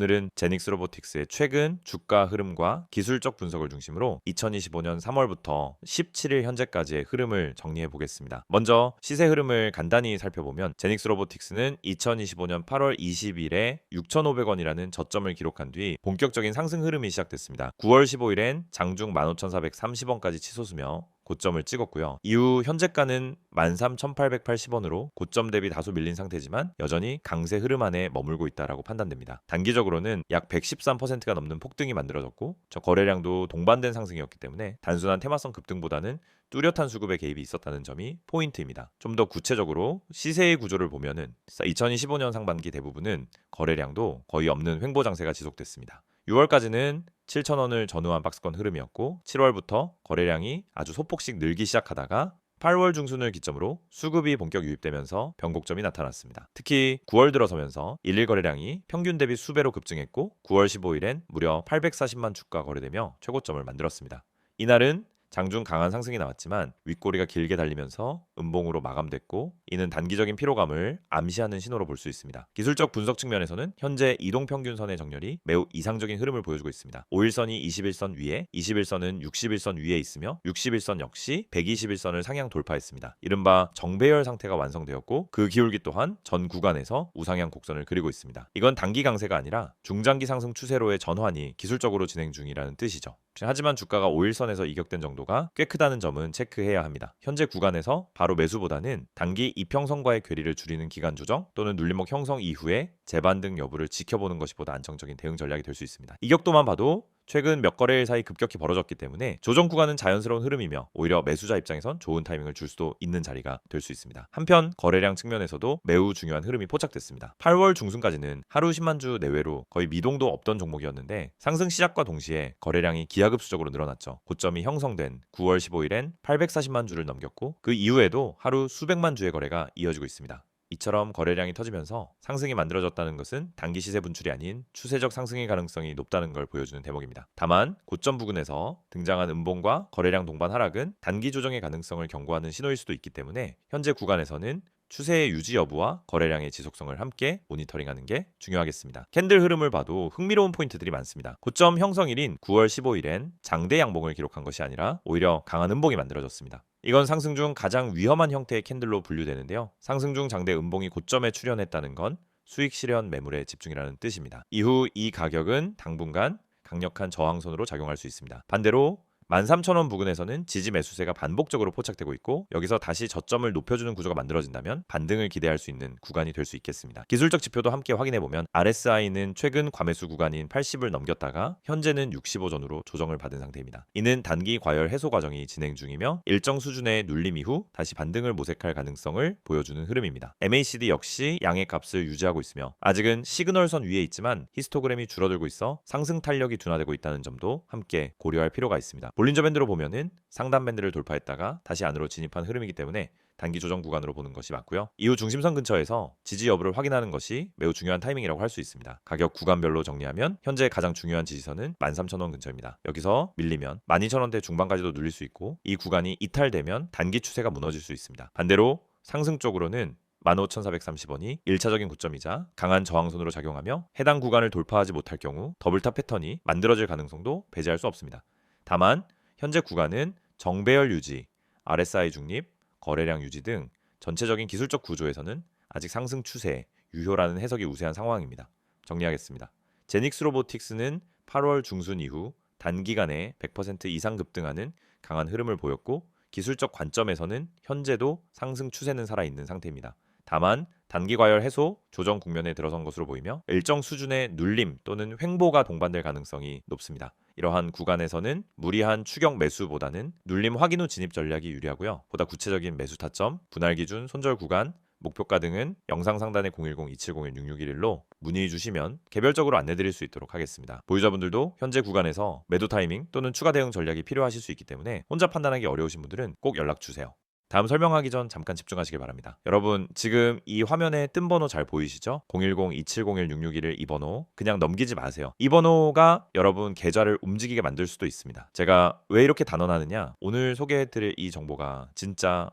오늘은 제닉스 로보틱스의 최근 주가 흐름과 기술적 분석을 중심으로 2025년 3월부터 17일 현재까지의 흐름을 정리해 보겠습니다. 먼저 시세 흐름을 간단히 살펴보면 제닉스 로보틱스는 2025년 8월 20일에 6,500원이라는 저점을 기록한 뒤 본격적인 상승 흐름이 시작됐습니다. 9월 15일엔 장중 15,430원까지 치솟으며 고점을 찍었고요. 이후 현재가는 13,880원으로 고점 대비 다소 밀린 상태지만 여전히 강세 흐름 안에 머물고 있다라고 판단됩니다. 단기적으로는 약 113%가 넘는 폭등이 만들어졌고 저 거래량도 동반된 상승이었기 때문에 단순한 테마성 급등보다는 뚜렷한 수급의 개입이 있었다는 점이 포인트입니다. 좀 더 구체적으로 시세의 구조를 보면은 2025년 상반기 대부분은 거래량도 거의 없는 횡보 장세가 지속됐습니다. 6월까지는 7,000원을 전후한 박스권 흐름이었고 7월부터 거래량이 아주 소폭씩 늘기 시작하다가 8월 중순을 기점으로 수급이 본격 유입되면서 변곡점이 나타났습니다. 특히 9월 들어서면서 일일 거래량이 평균 대비 수배로 급증했고 9월 15일엔 무려 840만 주가 거래되며 최고점을 만들었습니다. 이날은 장중 강한 상승이 나왔지만 윗꼬리가 길게 달리면서 음봉으로 마감됐고 이는 단기적인 피로감을 암시하는 신호로 볼 수 있습니다. 기술적 분석 측면에서는 현재 이동 평균선의 정렬이 매우 이상적인 흐름을 보여주고 있습니다. 5일선이 21선 위에, 21선은 61선 위에 있으며 61선 역시 121선을 상향 돌파했습니다. 이른바 정배열 상태가 완성되었고 그 기울기 또한 전 구간에서 우상향 곡선을 그리고 있습니다. 이건 단기 강세가 아니라 중장기 상승 추세로의 전환이 기술적으로 진행 중이라는 뜻이죠. 하지만 주가가 5일선에서 이격된 정도가 꽤 크다는 점은 체크해야 합니다. 현재 구간에서 바로 매수보다는 단기 이평선과의 괴리를 줄이는 기간 조정 또는 눌림목 형성 이후에 재반 등 여부를 지켜보는 것이 보다 안정적인 대응 전략이 될 수 있습니다. 이격도만 봐도 최근 몇 거래일 사이 급격히 벌어졌기 때문에 조정 구간은 자연스러운 흐름이며 오히려 매수자 입장에선 좋은 타이밍을 줄 수도 있는 자리가 될 수 있습니다. 한편 거래량 측면에서도 매우 중요한 흐름이 포착됐습니다. 8월 중순까지는 하루 10만 주 내외로 거의 미동도 없던 종목이었는데 상승 시작과 동시에 거래량이 기하급수적으로 늘어났죠. 고점이 형성된 9월 15일엔 840만 주를 넘겼고 그 이후에도 하루 수백만 주의 거래가 이어지고 있습니다. 이처럼 거래량이 터지면서 상승이 만들어졌다는 것은 단기 시세 분출이 아닌 추세적 상승의 가능성이 높다는 걸 보여주는 대목입니다. 다만 고점 부근에서 등장한 음봉과 거래량 동반 하락은 단기 조정의 가능성을 경고하는 신호일 수도 있기 때문에 현재 구간에서는 추세의 유지 여부와 거래량의 지속성을 함께 모니터링하는 게 중요하겠습니다. 캔들 흐름을 봐도 흥미로운 포인트들이 많습니다. 고점 형성일인 9월 15일엔 장대 양봉을 기록한 것이 아니라 오히려 강한 음봉이 만들어졌습니다. 이건 상승 중 가장 위험한 형태의 캔들로 분류되는데요. 상승 중 장대 음봉이 고점에 출현했다는 건 수익 실현 매물에 집중이라는 뜻입니다. 이후 이 가격은 당분간 강력한 저항선으로 작용할 수 있습니다. 반대로 13,000원 부근에서는 지지 매수세가 반복적으로 포착되고 있고 여기서 다시 저점을 높여주는 구조가 만들어진다면 반등을 기대할 수 있는 구간이 될 수 있겠습니다. 기술적 지표도 함께 확인해 보면 RSI는 최근 과매수 구간인 80을 넘겼다가 현재는 65전으로 조정을 받은 상태입니다. 이는 단기 과열 해소 과정이 진행 중이며 일정 수준의 눌림 이후 다시 반등을 모색할 가능성을 보여주는 흐름입니다. MACD 역시 양의 값을 유지하고 있으며 아직은 시그널선 위에 있지만 히스토그램이 줄어들고 있어 상승 탄력이 둔화되고 있다는 점도 함께 고려할 필요가 있습니다. 볼린저 밴드로 보면은 상단 밴드를 돌파했다가 다시 안으로 진입한 흐름이기 때문에 단기 조정 구간으로 보는 것이 맞고요. 이후 중심선 근처에서 지지 여부를 확인하는 것이 매우 중요한 타이밍이라고 할 수 있습니다. 가격 구간별로 정리하면 현재 가장 중요한 지지선은 13,000원 근처입니다. 여기서 밀리면 12,000원대 중반까지도 눌릴 수 있고 이 구간이 이탈되면 단기 추세가 무너질 수 있습니다. 반대로 상승 쪽으로는 15,430원이 1차적인 고점이자 강한 저항선으로 작용하며 해당 구간을 돌파하지 못할 경우 더블탑 패턴이 만들어질 가능성도 배제할 수 없습니다. 다만 현재 구간은 정배열 유지, RSI 중립, 거래량 유지 등 전체적인 기술적 구조에서는 아직 상승 추세, 유효라는 해석이 우세한 상황입니다. 정리하겠습니다. 제닉스 로보틱스는 8월 중순 이후 단기간에 100% 이상 급등하는 강한 흐름을 보였고 기술적 관점에서는 현재도 상승 추세는 살아있는 상태입니다. 다만 단기 과열 해소 조정 국면에 들어선 것으로 보이며 일정 수준의 눌림 또는 횡보가 동반될 가능성이 높습니다. 이러한 구간에서는 무리한 추격 매수보다는 눌림 확인 후 진입 전략이 유리하고요. 보다 구체적인 매수 타점, 분할 기준, 손절 구간, 목표가 등은 영상 상단의 010-2701-6611로 문의 주시면 개별적으로 안내 드릴 수 있도록 하겠습니다. 보유자분들도 현재 구간에서 매도 타이밍 또는 추가 대응 전략이 필요하실 수 있기 때문에 혼자 판단하기 어려우신 분들은 꼭 연락 주세요. 다음 설명하기 전 잠깐 집중하시길 바랍니다. 여러분 지금 이 화면에 뜬 번호 잘 보이시죠? 010-2701-661이 번호 그냥 넘기지 마세요. 이 번호가 여러분 계좌를 움직이게 만들 수도 있습니다. 제가 왜 이렇게 단언하느냐? 오늘 소개해드릴 이 정보가 진짜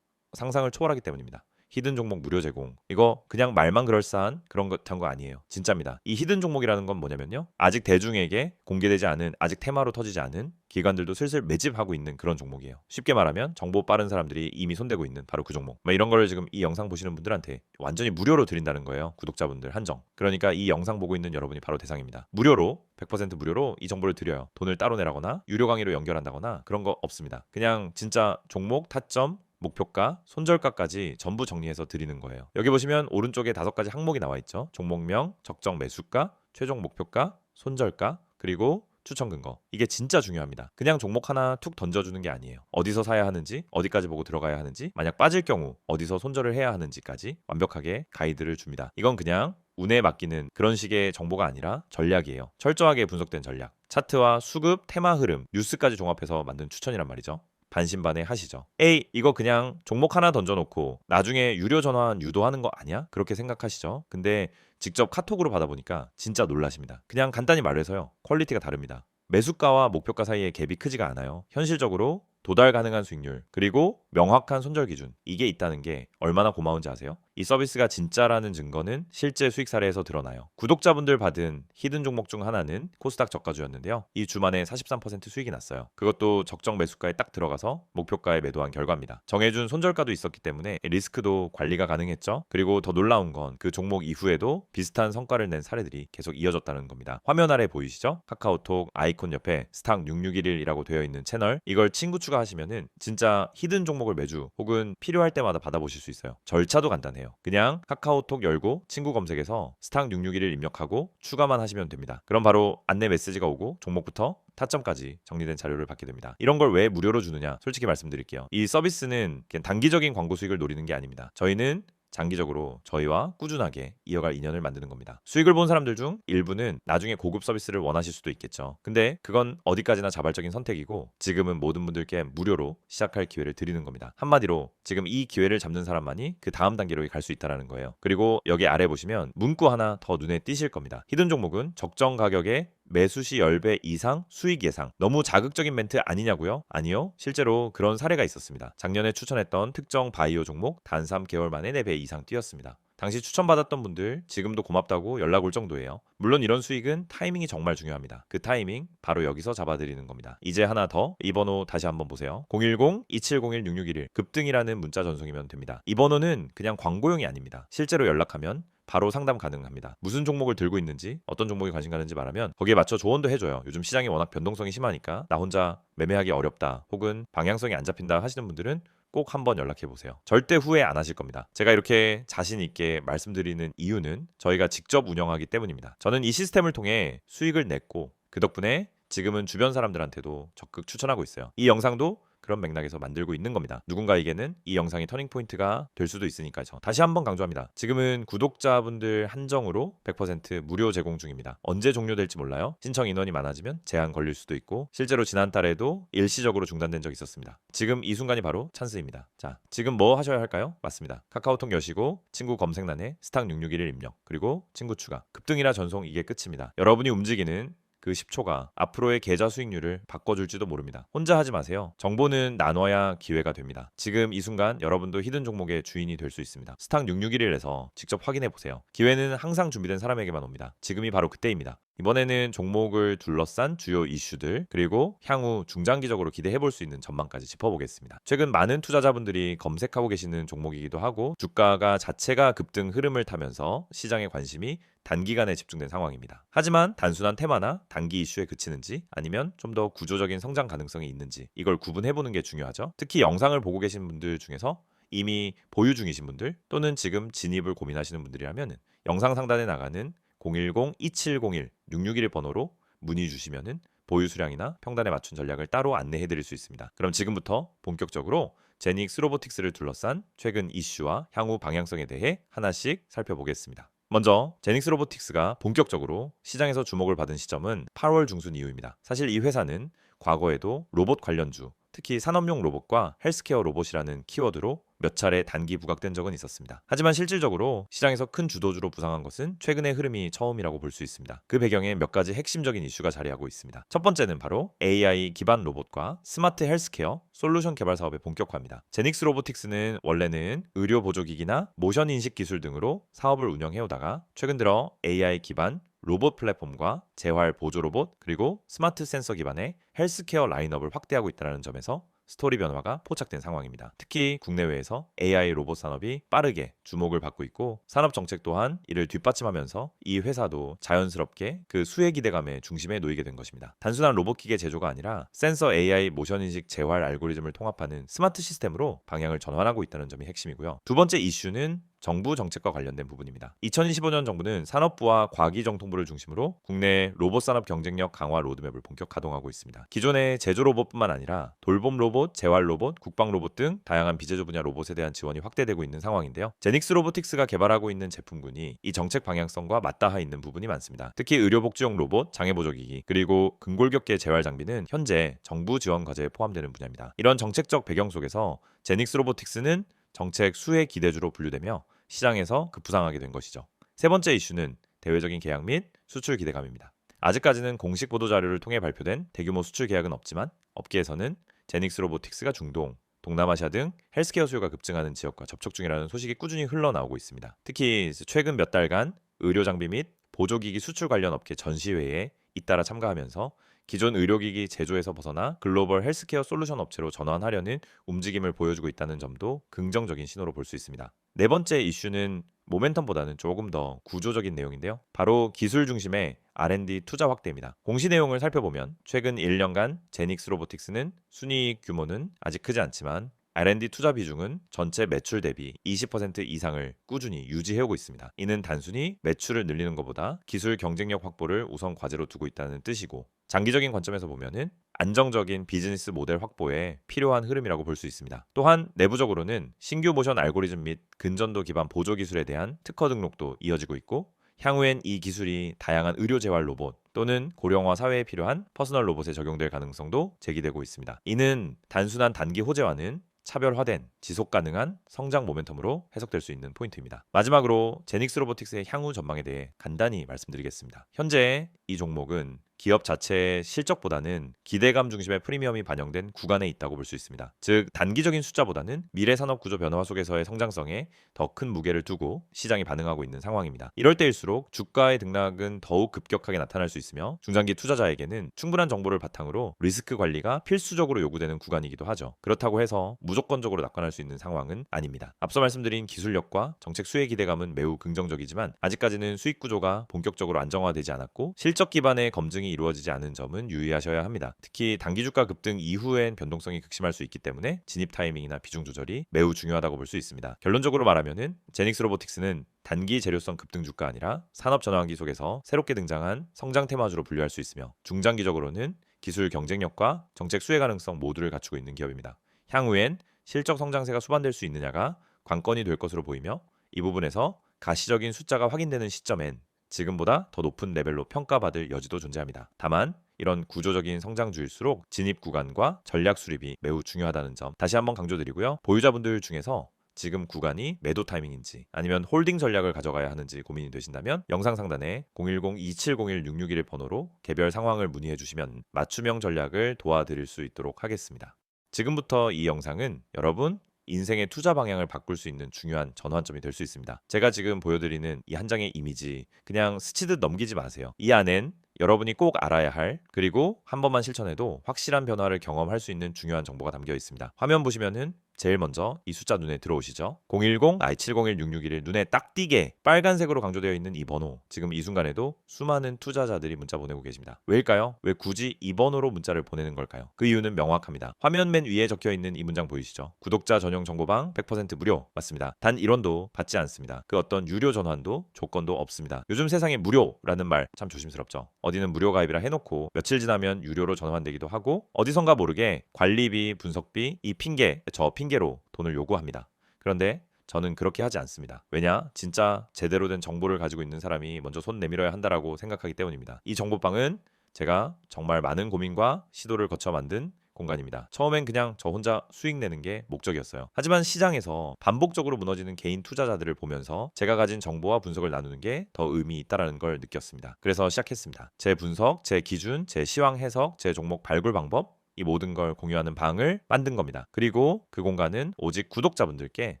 상상을 초월하기 때문입니다. 히든 종목 무료 제공. 이거 그냥 말만 그럴싸한 그런 것한 거 아니에요. 진짜입니다. 이 히든 종목이라는 건 뭐냐면요. 아직 대중에게 공개되지 않은 아직 테마로 터지지 않은 기관들도 슬슬 매집하고 있는 그런 종목이에요. 쉽게 말하면 정보 빠른 사람들이 이미 손대고 있는 바로 그 종목. 막 이런 거를 지금 이 영상 보시는 분들한테 완전히 무료로 드린다는 거예요. 구독자분들 한정. 그러니까 이 영상 보고 있는 여러분이 바로 대상입니다. 무료로 100% 무료로 이 정보를 드려요. 돈을 따로 내라거나 유료 강의로 연결한다거나 그런 거 없습니다. 그냥 진짜 종목 타점 목표가, 손절가까지 전부 정리해서 드리는 거예요. 여기 보시면 오른쪽에 다섯 가지 항목이 나와 있죠. 종목명, 적정 매수가, 최종 목표가, 손절가, 그리고 추천 근거. 이게 진짜 중요합니다. 그냥 종목 하나 툭 던져주는 게 아니에요. 어디서 사야 하는지, 어디까지 보고 들어가야 하는지, 만약 빠질 경우 어디서 손절을 해야 하는지까지 완벽하게 가이드를 줍니다. 이건 그냥 운에 맡기는 그런 식의 정보가 아니라 전략이에요. 철저하게 분석된 전략. 차트와 수급, 테마 흐름, 뉴스까지 종합해서 만든 추천이란 말이죠. 반신반의 하시죠. A 이거 그냥 종목 하나 던져놓고 나중에 유료 전환 유도하는 거 아니야? 그렇게 생각하시죠. 근데 직접 카톡으로 받아보니까 진짜 놀라십니다. 그냥 간단히 말해서요. 퀄리티가 다릅니다. 매수가와 목표가 사이에 갭이 크지가 않아요. 현실적으로 도달 가능한 수익률 그리고 명확한 손절 기준 이게 있다는 게 얼마나 고마운지 아세요? 이 서비스가 진짜라는 증거는 실제 수익 사례에서 드러나요. 구독자분들 받은 히든 종목 중 하나는 코스닥 저가주였는데요. 이 주만에 43% 수익이 났어요. 그것도 적정 매수가에 딱 들어가서 목표가에 매도한 결과입니다. 정해준 손절가도 있었기 때문에 리스크도 관리가 가능했죠. 그리고 더 놀라운 건 그 종목 이후에도 비슷한 성과를 낸 사례들이 계속 이어졌다는 겁니다. 화면 아래 보이시죠? 카카오톡 아이콘 옆에 스탁 6611이라고 되어 있는 채널 이걸 친구 추가하시면은 진짜 히든 종목을 매주 혹은 필요할 때마다 받아보실 수 있어요. 절차도 간단해요. 그냥 카카오톡 열고 친구 검색에서 스탁 661을 입력하고 추가만 하시면 됩니다. 그럼 바로 안내 메시지가 오고 종목부터 타점까지 정리된 자료를 받게 됩니다. 이런 걸 왜 무료로 주느냐? 솔직히 말씀드릴게요. 이 서비스는 단기적인 광고 수익을 노리는 게 아닙니다. 저희는 장기적으로 저희와 꾸준하게 이어갈 인연을 만드는 겁니다. 수익을 본 사람들 중 일부는 나중에 고급 서비스를 원하실 수도 있겠죠. 근데 그건 어디까지나 자발적인 선택이고 지금은 모든 분들께 무료로 시작할 기회를 드리는 겁니다. 한마디로 지금 이 기회를 잡는 사람만이 그 다음 단계로 갈 수 있다는 거예요. 그리고 여기 아래 보시면 문구 하나 더 눈에 띄실 겁니다. 히든 종목은 적정 가격에 매수 시 10배 이상 수익 예상. 너무 자극적인 멘트 아니냐고요? 아니요. 실제로 그런 사례가 있었습니다. 작년에 추천했던 특정 바이오 종목 단 3개월 만에 4배 이상 뛰었습니다. 당시 추천받았던 분들 지금도 고맙다고 연락 올 정도예요. 물론 이런 수익은 타이밍이 정말 중요합니다. 그 타이밍 바로 여기서 잡아드리는 겁니다. 이제 하나 더 이 번 호 다시 한번 보세요. 010-2701-6611 급등이라는 문자 전송이면 됩니다. 이 번 호는 그냥 광고용이 아닙니다. 실제로 연락하면 바로 상담 가능합니다. 무슨 종목을 들고 있는지, 어떤 종목에 관심 가는지 말하면 거기에 맞춰 조언도 해줘요. 요즘 시장이 워낙 변동성이 심하니까 나 혼자 매매하기 어렵다, 혹은 방향성이 안 잡힌다 하시는 분들은 꼭 한번 연락해 보세요. 절대 후회 안 하실 겁니다. 제가 이렇게 자신 있게 말씀드리는 이유는 저희가 직접 운영하기 때문입니다. 저는 이 시스템을 통해 수익을 냈고 그 덕분에 지금은 주변 사람들한테도 적극 추천하고 있어요. 이 영상도 그런 맥락에서 만들고 있는 겁니다. 누군가에게는 이 영상이 터닝 포인트가 될 수도 있으니까요. 다시 한번 강조합니다. 지금은 구독자분들 한정으로 100% 무료 제공 중입니다. 언제 종료될지 몰라요. 신청 인원이 많아지면 제한 걸릴 수도 있고 실제로 지난달에도 일시적으로 중단된 적이 있었습니다. 지금 이 순간이 바로 찬스입니다. 자, 지금 뭐 하셔야 할까요? 맞습니다. 카카오톡 여시고 친구 검색란에 스탁 661을 입력 그리고 친구 추가 급등이나 전송 이게 끝입니다. 여러분이 움직이는 그 10초가 앞으로의 계좌 수익률을 바꿔줄지도 모릅니다. 혼자 하지 마세요. 정보는 나눠야 기회가 됩니다. 지금 이 순간 여러분도 히든 종목의 주인이 될 수 있습니다. 스탁 6611에서 직접 확인해 보세요. 기회는 항상 준비된 사람에게만 옵니다. 지금이 바로 그때입니다. 이번에는 종목을 둘러싼 주요 이슈들 그리고 향후 중장기적으로 기대해 볼 수 있는 전망까지 짚어보겠습니다. 최근 많은 투자자분들이 검색하고 계시는 종목이기도 하고 주가가 자체가 급등 흐름을 타면서 시장의 관심이 단기간에 집중된 상황입니다. 하지만 단순한 테마나 단기 이슈에 그치는지 아니면 좀 더 구조적인 성장 가능성이 있는지 이걸 구분해 보는 게 중요하죠. 특히 영상을 보고 계신 분들 중에서 이미 보유 중이신 분들 또는 지금 진입을 고민하시는 분들이라면 영상 상단에 나가는 010-2701-661 번호로 문의 주시면은 보유 수량이나 평단에 맞춘 전략을 따로 안내해 드릴 수 있습니다. 그럼 지금부터 본격적으로 제닉스 로보틱스를 둘러싼 최근 이슈와 향후 방향성에 대해 하나씩 살펴보겠습니다. 먼저 제닉스 로보틱스가 본격적으로 시장에서 주목을 받은 시점은 8월 중순 이후입니다. 사실 이 회사는 과거에도 로봇 관련주, 특히 산업용 로봇과 헬스케어 로봇이라는 키워드로 몇 차례 단기 부각된 적은 있었습니다. 하지만 실질적으로 시장에서 큰 주도주로 부상한 것은 최근의 흐름이 처음이라고 볼 수 있습니다. 그 배경에 몇 가지 핵심적인 이슈가 자리하고 있습니다. 첫 번째는 바로 AI 기반 로봇과 스마트 헬스케어 솔루션 개발 사업의 본격화입니다. 제닉스 로보틱스는 원래는 의료 보조기기나 모션 인식 기술 등으로 사업을 운영해오다가 최근 들어 AI 기반 로봇 플랫폼과 재활 보조 로봇 그리고 스마트 센서 기반의 헬스케어 라인업을 확대하고 있다는 점에서 스토리 변화가 포착된 상황입니다. 특히 국내외에서 AI 로봇 산업이 빠르게 주목을 받고 있고 산업 정책 또한 이를 뒷받침하면서 이 회사도 자연스럽게 그 수혜 기대감의 중심에 놓이게 된 것입니다. 단순한 로봇 기계 제조가 아니라 센서 AI 모션 인식 재활 알고리즘을 통합하는 스마트 시스템으로 방향을 전환하고 있다는 점이 핵심이고요. 두 번째 이슈는 정부 정책과 관련된 부분입니다. 2025년 정부는 산업부와 과기정통부를 중심으로 국내 로봇 산업 경쟁력 강화 로드맵을 본격 가동하고 있습니다. 기존의 제조 로봇뿐만 아니라 돌봄 로봇, 재활 로봇, 국방 로봇 등 다양한 비제조 분야 로봇에 대한 지원이 확대되고 있는 상황인데요. 제닉스 로보틱스가 개발하고 있는 제품군이 이 정책 방향성과 맞닿아 있는 부분이 많습니다. 특히 의료복지용 로봇, 장애 보조 기기, 그리고 근골격계 재활 장비는 현재 정부 지원 과제에 포함되는 분야입니다. 이런 정책적 배경 속에서 제닉스 로보틱스는 정책 수혜 기대주로 분류되며 시장에서 급부상하게 된 것이죠. 세 번째 이슈는 대외적인 계약 및 수출 기대감입니다. 아직까지는 공식 보도 자료를 통해 발표된 대규모 수출 계약은 없지만 업계에서는 제닉스 로보틱스가 중동, 동남아시아 등 헬스케어 수요가 급증하는 지역과 접촉 중이라는 소식이 꾸준히 흘러나오고 있습니다. 특히 최근 몇 달간 의료 장비 및 보조기기 수출 관련 업계 전시회에 잇따라 참가하면서 기존 의료기기 제조에서 벗어나 글로벌 헬스케어 솔루션 업체로 전환하려는 움직임을 보여주고 있다는 점도 긍정적인 신호로 볼 수 있습니다. 네 번째 이슈는 모멘텀보다는 조금 더 구조적인 내용인데요. 바로 기술 중심의 R&D 투자 확대입니다. 공시 내용을 살펴보면 최근 1년간 제닉스 로보틱스는 순이익 규모는 아직 크지 않지만 R&D 투자 비중은 전체 매출 대비 20% 이상을 꾸준히 유지해오고 있습니다. 이는 단순히 매출을 늘리는 것보다 기술 경쟁력 확보를 우선 과제로 두고 있다는 뜻이고 장기적인 관점에서 보면은 안정적인 비즈니스 모델 확보에 필요한 흐름이라고 볼 수 있습니다. 또한 내부적으로는 신규 모션 알고리즘 및 근전도 기반 보조 기술에 대한 특허 등록도 이어지고 있고 향후엔 이 기술이 다양한 의료 재활 로봇 또는 고령화 사회에 필요한 퍼스널 로봇에 적용될 가능성도 제기되고 있습니다. 이는 단순한 단기 호재와는 차별화된 지속 가능한 성장 모멘텀으로 해석될 수 있는 포인트입니다. 마지막으로 제닉스 로보틱스의 향후 전망에 대해 간단히 말씀드리겠습니다. 현재 이 종목은 기업 자체의 실적보다는 기대감 중심의 프리미엄이 반영된 구간에 있다고 볼 수 있습니다. 즉 단기적인 숫자보다는 미래 산업 구조 변화 속에서의 성장성에 더 큰 무게를 두고 시장이 반응하고 있는 상황입니다. 이럴 때일수록 주가의 등락은 더욱 급격하게 나타날 수 있으며 중장기 투자자에게는 충분한 정보를 바탕으로 리스크 관리가 필수적으로 요구되는 구간이기도 하죠. 그렇다고 해서 무조건적으로 낙관할 수 있는 상황은 아닙니다. 앞서 말씀드린 기술력과 정책 수혜 기대감은 매우 긍정적이지만 아직까지는 수익 구조가 본격적으로 안정화되지 않았고 실적 기반의 검증이 이루어지지 않은 점은 유의하셔야 합니다. 특히 단기 주가 급등 이후엔 변동성이 극심할 수 있기 때문에 진입 타이밍이나 비중 조절이 매우 중요하다고 볼 수 있습니다. 결론적으로 말하면은 제닉스 로보틱스는 단기 재료성 급등 주가 아니라 산업 전환기 속에서 새롭게 등장한 성장 테마주로 분류할 수 있으며 중장기적으로는 기술 경쟁력과 정책 수혜 가능성 모두를 갖추고 있는 기업입니다. 향후엔 실적 성장세가 수반될 수 있느냐가 관건이 될 것으로 보이며 이 부분에서 가시적인 숫자가 확인되는 시점엔 지금보다 더 높은 레벨로 평가받을 여지도 존재합니다. 다만 이런 구조적인 성장주일수록 진입 구간과 전략 수립이 매우 중요하다는 점 다시 한번 강조드리고요. 보유자분들 중에서 지금 구간이 매도 타이밍인지 아니면 홀딩 전략을 가져가야 하는지 고민이 되신다면 영상 상단에 010-2701-661 번호로 개별 상황을 문의해 주시면 맞춤형 전략을 도와드릴 수 있도록 하겠습니다. 지금부터 이 영상은 여러분 인생의 투자 방향을 바꿀 수 있는 중요한 전환점이 될 수 있습니다. 제가 지금 보여드리는 이 한 장의 이미지 그냥 스치듯 넘기지 마세요. 이 안엔 여러분이 꼭 알아야 할 그리고 한 번만 실천해도 확실한 변화를 경험할 수 있는 중요한 정보가 담겨 있습니다. 화면 보시면은 제일 먼저 이 숫자 눈에 들어오시죠? 010-701-661을 눈에 딱 띄게 빨간색으로 강조되어 있는 이 번호. 지금 이 순간에도 수많은 투자자들이 문자 보내고 계십니다. 왜일까요? 왜 굳이 이 번호로 문자를 보내는 걸까요? 그 이유는 명확합니다. 화면 맨 위에 적혀 있는 이 문장 보이시죠? 구독자 전용 정보방 100% 무료. 맞습니다. 단 1원도 받지 않습니다. 그 어떤 유료 전환도 조건도 없습니다. 요즘 세상에 무료라는 말 참 조심스럽죠. 어디는 무료 가입이라 해놓고 며칠 지나면 유료로 전환되기도 하고 어디선가 모르게 관리비, 분석비, 이 핑계, 저 핑계 로 돈을 요구합니다. 그런데 저는 그렇게 하지 않습니다. 왜냐? 진짜 제대로 된 정보를 가지고 있는 사람이 먼저 손 내밀어야 한다라고 생각하기 때문입니다. 이 정보방은 제가 정말 많은 고민과 시도를 거쳐 만든 공간입니다. 처음엔 그냥 저 혼자 수익 내는 게 목적이었어요. 하지만 시장에서 반복적으로 무너지는 개인 투자자들을 보면서 제가 가진 정보와 분석을 나누는 게 더 의미 있다라는 걸 느꼈습니다. 그래서 시작했습니다. 제 분석, 제 기준, 제 시황 해석, 제 종목 발굴 방법 이 모든 걸 공유하는 방을 만든 겁니다. 그리고 그 공간은 오직 구독자분들께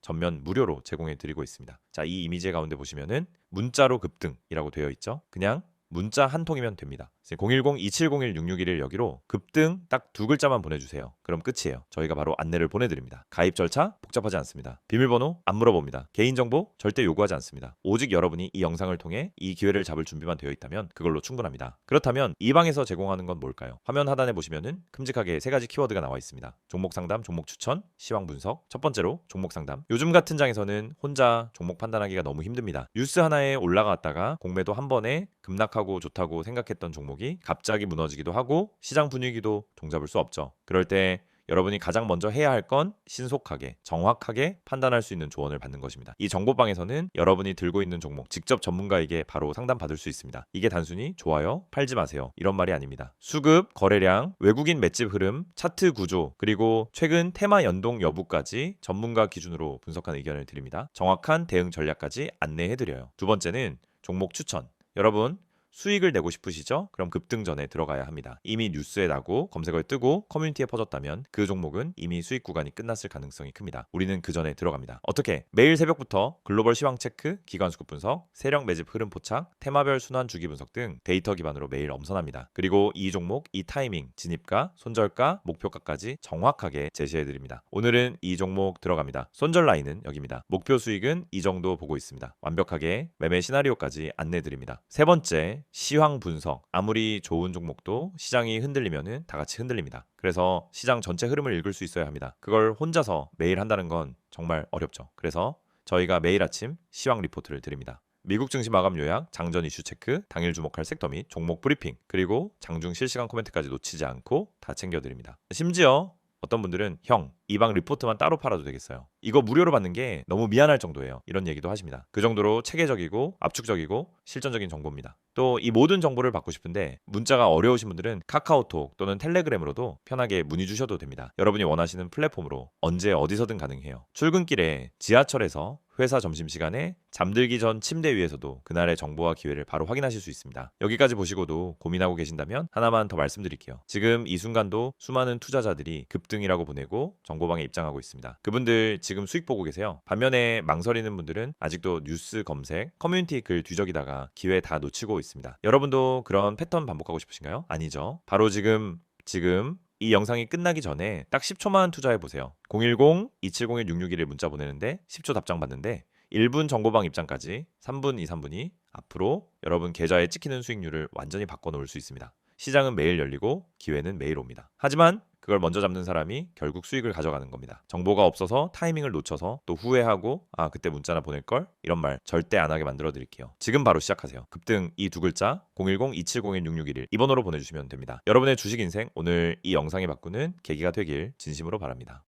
전면 무료로 제공해 드리고 있습니다. 자, 이 이미지 가운데 보시면은 문자로 급등이라고 되어 있죠. 그냥 문자 한 통이면 됩니다. 010-2701-661을 여기로 급등 딱 두 글자만 보내주세요. 그럼 끝이에요. 저희가 바로 안내를 보내드립니다. 가입 절차 복잡하지 않습니다. 비밀번호 안 물어봅니다. 개인정보 절대 요구하지 않습니다. 오직 여러분이 이 영상을 통해 이 기회를 잡을 준비만 되어 있다면 그걸로 충분합니다. 그렇다면 이 방에서 제공하는 건 뭘까요? 화면 하단에 보시면은 큼직하게 세 가지 키워드가 나와 있습니다. 종목 상담, 종목 추천, 시황 분석. 첫 번째로 종목 상담. 요즘 같은 장에서는 혼자 종목 판단하기가 너무 힘듭니다. 뉴스 하나에 올라갔다가 공매도 한 번에 급락 하고 좋다고 생각했던 종목이 갑자기 무너지기도 하고 시장 분위기도 종잡을 수 없죠. 그럴 때 여러분이 가장 먼저 해야 할 건 신속하게, 정확하게 판단할 수 있는 조언을 받는 것입니다. 이 정보방에서는 여러분이 들고 있는 종목 직접 전문가에게 바로 상담 받을 수 있습니다. 이게 단순히 좋아요, 팔지 마세요. 이런 말이 아닙니다. 수급, 거래량, 외국인 맷집 흐름, 차트 구조, 그리고 최근 테마 연동 여부까지 전문가 기준으로 분석한 의견을 드립니다. 정확한 대응 전략까지 안내해 드려요. 두 번째는 종목 추천. 여러분 수익을 내고 싶으시죠? 그럼 급등 전에 들어가야 합니다. 이미 뉴스에 나고 검색어에 뜨고 커뮤니티에 퍼졌다면 그 종목은 이미 수익 구간이 끝났을 가능성이 큽니다. 우리는 그 전에 들어갑니다. 어떻게? 매일 새벽부터 글로벌 시황 체크, 기관 수급 분석, 세력 매집 흐름 포착, 테마별 순환 주기 분석 등 데이터 기반으로 매일 엄선합니다. 그리고 이 종목, 이 타이밍, 진입가, 손절가, 목표가까지 정확하게 제시해 드립니다. 오늘은 이 종목 들어갑니다. 손절 라인은 여기입니다. 목표 수익은 이 정도 보고 있습니다. 완벽하게 매매 시나리오까지 안내 드립니다. 세 번째, 시황 분석. 아무리 좋은 종목도 시장이 흔들리면은 다 같이 흔들립니다. 그래서 시장 전체 흐름을 읽을 수 있어야 합니다. 그걸 혼자서 매일 한다는 건 정말 어렵죠. 그래서 저희가 매일 아침 시황 리포트를 드립니다. 미국 증시 마감 요약, 장전 이슈 체크, 당일 주목할 섹터 및 종목 브리핑, 그리고 장중 실시간 코멘트까지 놓치지 않고 다 챙겨드립니다. 심지어 어떤 분들은 형, 이방 리포트만 따로 팔아도 되겠어요. 이거 무료로 받는 게 너무 미안할 정도예요. 이런 얘기도 하십니다. 그 정도로 체계적이고 압축적이고 실전적인 정보입니다. 또 이 모든 정보를 받고 싶은데 문자가 어려우신 분들은 카카오톡 또는 텔레그램으로도 편하게 문의 주셔도 됩니다. 여러분이 원하시는 플랫폼으로 언제 어디서든 가능해요. 출근길에 지하철에서 회사 점심시간에 잠들기 전 침대 위에서도 그날의 정보와 기회를 바로 확인하실 수 있습니다. 여기까지 보시고도 고민하고 계신다면 하나만 더 말씀드릴게요. 지금 이 순간도 수많은 투자자들이 급등이라고 보내고 정보방에 입장하고 있습니다. 그분들 지금 수익 보고 계세요. 반면에 망설이는 분들은 아직도 뉴스 검색, 커뮤니티 글 뒤적이다가 기회 다 놓치고 있습니다. 여러분도 그런 패턴 반복하고 싶으신가요? 아니죠. 바로 지금 지금 이 영상이 끝나기 전에 딱 10초만 투자해 보세요. 010-2701-661을 문자 보내는데 10초 답장 받는데 1분 정보방 입장까지 3분 2, 3분이 앞으로 여러분 계좌에 찍히는 수익률을 완전히 바꿔 놓을 수 있습니다. 시장은 매일 열리고 기회는 매일 옵니다. 하지만 그걸 먼저 잡는 사람이 결국 수익을 가져가는 겁니다. 정보가 없어서 타이밍을 놓쳐서 또 후회하고 아 그때 문자나 보낼 걸 이런 말 절대 안 하게 만들어 드릴게요. 지금 바로 시작하세요. 급등 이 두 글자 010-2701-6611 이 번호로 보내주시면 됩니다. 여러분의 주식 인생 오늘 이 영상이 바꾸는 계기가 되길 진심으로 바랍니다.